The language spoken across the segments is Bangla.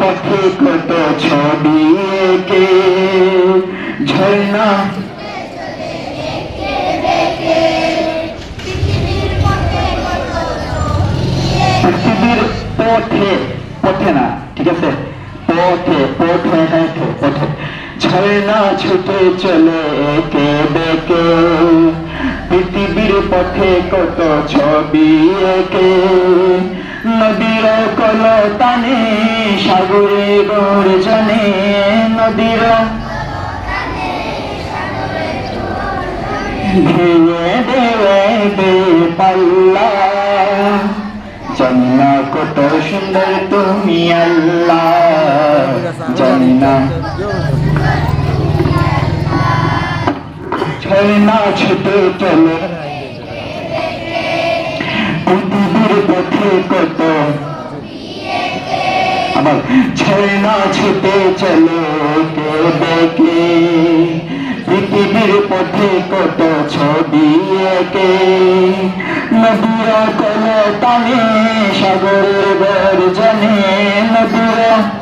পথে কত ছবি এঁকে, ঝর্ণা। পৃথিবীর পথে পথে না, ঠিক আছে? পথে পথে হেঁটে পথে। ঝর্ণা ছুটে চলে একে, বেকে। পৃথিবীর পথে কত ছবি একে, নদীর কলতানে সাগরে গর্জনে নদীর। ভেঙে দেবে বে পাল্লা কত সুন্দর তুমি আল্লাহ। জান্না ঝর্ণা ছুটে চলে। পথে কত আবার ঝর্ণা ছুটে চলো কে? দেখে পৃথিবীর পথে কত ছবি একে? নদীর কল টানে সাগরের গর্জনে, নদীর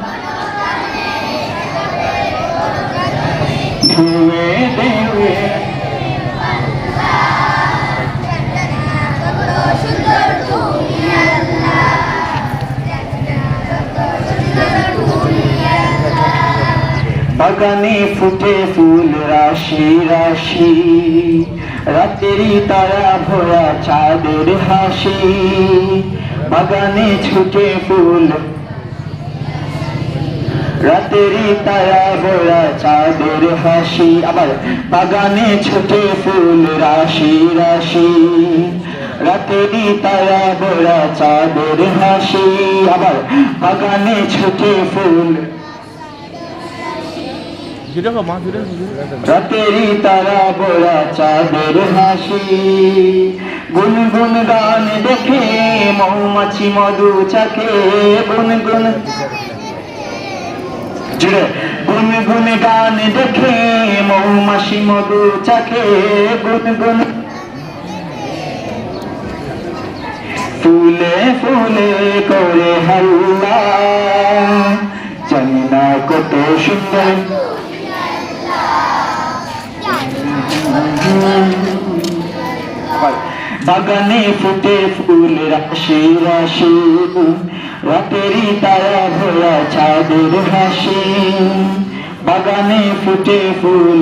বাগানে ফুটে ফুল রাশি রাশি। রাতেরই তারা ভরা চাঁদের হাসি। বাগানে ছুটে ফুল। রাতেরই তারা ভরা চাঁদের হাসি। আবার বাগানে ছুটে ফুল রাশি রাশি। রাতেরই তারা ভরা চাঁদের হাসি। আবার বাগানে ছুটে ফুল। তারা বড়া চাঁদের হাসি, গুনগুন গান দেখে, মৌমাছি মধু চাকে গুনগুন জুড়ে, গুনগুন গান দেখে, মৌমাছি মধু চাকে গুনগুন ফুলে ফুলে করে হাল্লা, জানি না কত সুন্দর। বাগানে ফুটে ফুল রাশি রাশি রাতেরই তারা ভরা চাঁদের হাসি। বাগানে ফুটে ফুল